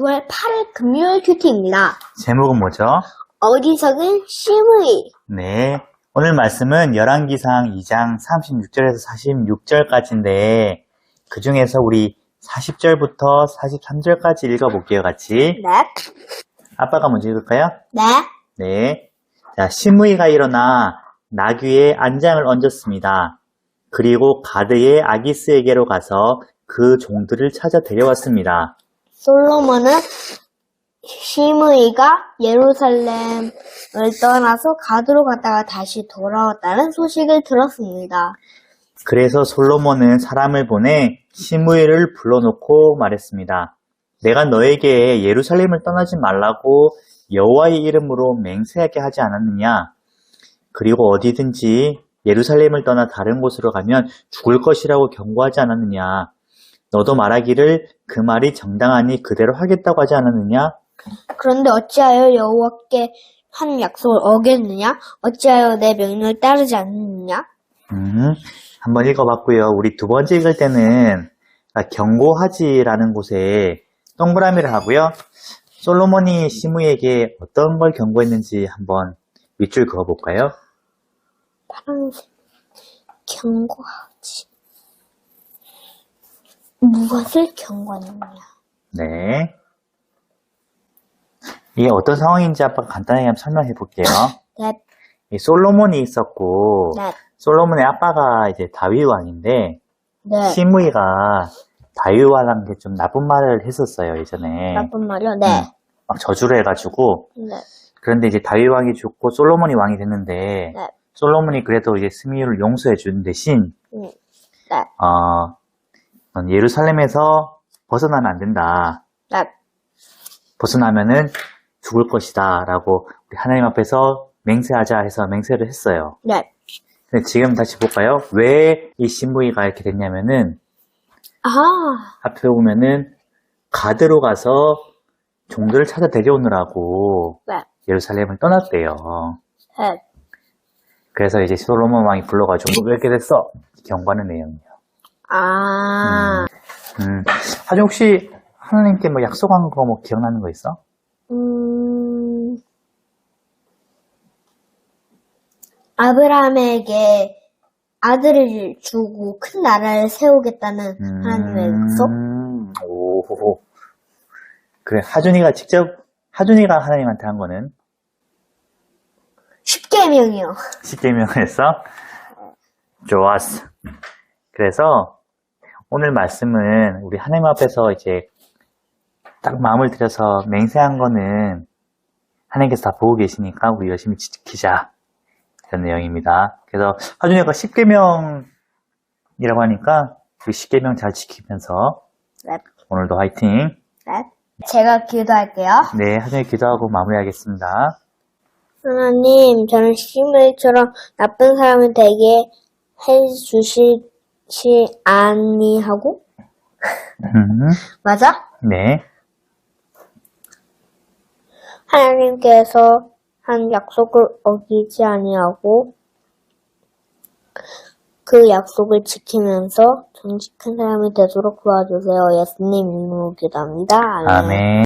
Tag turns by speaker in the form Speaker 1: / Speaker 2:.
Speaker 1: 9월 8일 금요일 큐티입니다.
Speaker 2: 제목은 뭐죠?
Speaker 1: 어디서든 심의.
Speaker 2: 네. 오늘 말씀은 열왕기상 2장 36절에서 46절까지인데 그 중에서 우리 40절부터 43절까지 읽어볼게요, 같이.
Speaker 1: 네.
Speaker 2: 아빠가 먼저 읽을까요?
Speaker 1: 네.
Speaker 2: 네. 자, 시므이가 일어나 나귀에 안장을 얹었습니다. 그리고 가드의 아기스에게로 가서 그 종들을 찾아 데려왔습니다.
Speaker 1: 솔로몬은 심의가 예루살렘을 떠나서 가드로 갔다가 다시 돌아왔다는 소식을 들었습니다.
Speaker 2: 그래서 솔로몬은 사람을 보내 시므이를 불러놓고 말했습니다. 내가 너에게 예루살렘을 떠나지 말라고 여호와의 이름으로 맹세하게 하지 않았느냐? 그리고 어디든지 예루살렘을 떠나 다른 곳으로 가면 죽을 것이라고 경고하지 않았느냐? 너도 말하기를 그 말이 정당하니 그대로 하겠다고 하지 않았느냐?
Speaker 1: 그런데 어찌하여 여호와께 한 약속을 어겼느냐? 어찌하여 내 명령을 따르지 않느냐?
Speaker 2: 음, 한번 읽어봤고요. 우리 두 번째 읽을 때는 아, 경고하지라는 곳에 동그라미를 하고요. 솔로몬이 시므에게 어떤 걸 경고했는지 한번 밑줄 그어볼까요?
Speaker 1: 파란색 경고하지. 무엇을 경고하느냐?
Speaker 2: 네. 이게 어떤 상황인지 아빠가 간단하게 한번 설명해 볼게요.
Speaker 1: 네.
Speaker 2: 이 솔로몬이 있었고,
Speaker 1: 네.
Speaker 2: 솔로몬의 아빠가 이제 다윗 왕인데,
Speaker 1: 네.
Speaker 2: 시므이가 다윗 왕한테 좀 나쁜 말을 했었어요, 예전에.
Speaker 1: 나쁜 말이요? 네.
Speaker 2: 음, 막 저주를 해가지고,
Speaker 1: 네. 그런데
Speaker 2: 이제 다윗 왕이 죽고 솔로몬이 왕이 됐는데
Speaker 1: 네.
Speaker 2: 솔로몬이 그래도 이제 스미유를 용서해 준 대신
Speaker 1: 음. 네.
Speaker 2: 어, 넌 예루살렘에서 벗어나면 안 된다.
Speaker 1: 네.
Speaker 2: 벗어나면은 죽을 것이다 라고 우리 하나님 앞에서 맹세하자 해서 맹세를 했어요.
Speaker 1: 네.
Speaker 2: 근데 지금 다시 볼까요? 왜 이 신부이가 이렇게 됐냐면은
Speaker 1: 아,
Speaker 2: 앞에 보면은 가드로 가서 종들을 찾아 데려오느라고
Speaker 1: 네.
Speaker 2: 예루살렘을 떠났대요.
Speaker 1: 네.
Speaker 2: 그래서 이제 솔로몬 왕이 불러가지고 왜 이렇게 됐어? 경고하는 내용이에요.
Speaker 1: 아,
Speaker 2: 음, 하주 혹시 하나님께 뭐 약속한 거 뭐 기억나는 거 있어?
Speaker 1: 음, 아브라함에게 아들을 주고 큰 나라를 세우겠다는 하나님의 약속?
Speaker 2: 음, 오, 그래 하준이가 직접 하준이가 하나님한테 한 거는
Speaker 1: 십계명이요.
Speaker 2: 십계명에서 좋았어. 그래서 오늘 말씀은 우리 하나님 앞에서 이제 딱 마음을 들여서 맹세한 거는 하나님께서 다 보고 계시니까 우리 열심히 지키자 이런 내용입니다. 그래서 하준이가 십계명이라고 하니까 우리 십계명 잘 지키면서
Speaker 1: 네.
Speaker 2: 오늘도 화이팅.
Speaker 1: 네. 제가 기도할게요.
Speaker 2: 네, 하준이 기도하고 마무리하겠습니다.
Speaker 1: 하나님, 저는 시므이처럼 나쁜 사람을 되게 해주시 지 아니하고
Speaker 2: 음,
Speaker 1: 맞아?
Speaker 2: 네,
Speaker 1: 하나님께서 한 약속을 어기지 아니하고 그 약속을 지키면서 정직한 사람이 되도록 도와주세요. 예수님 이름으로 기도합니다. 아멘.
Speaker 2: 아멘.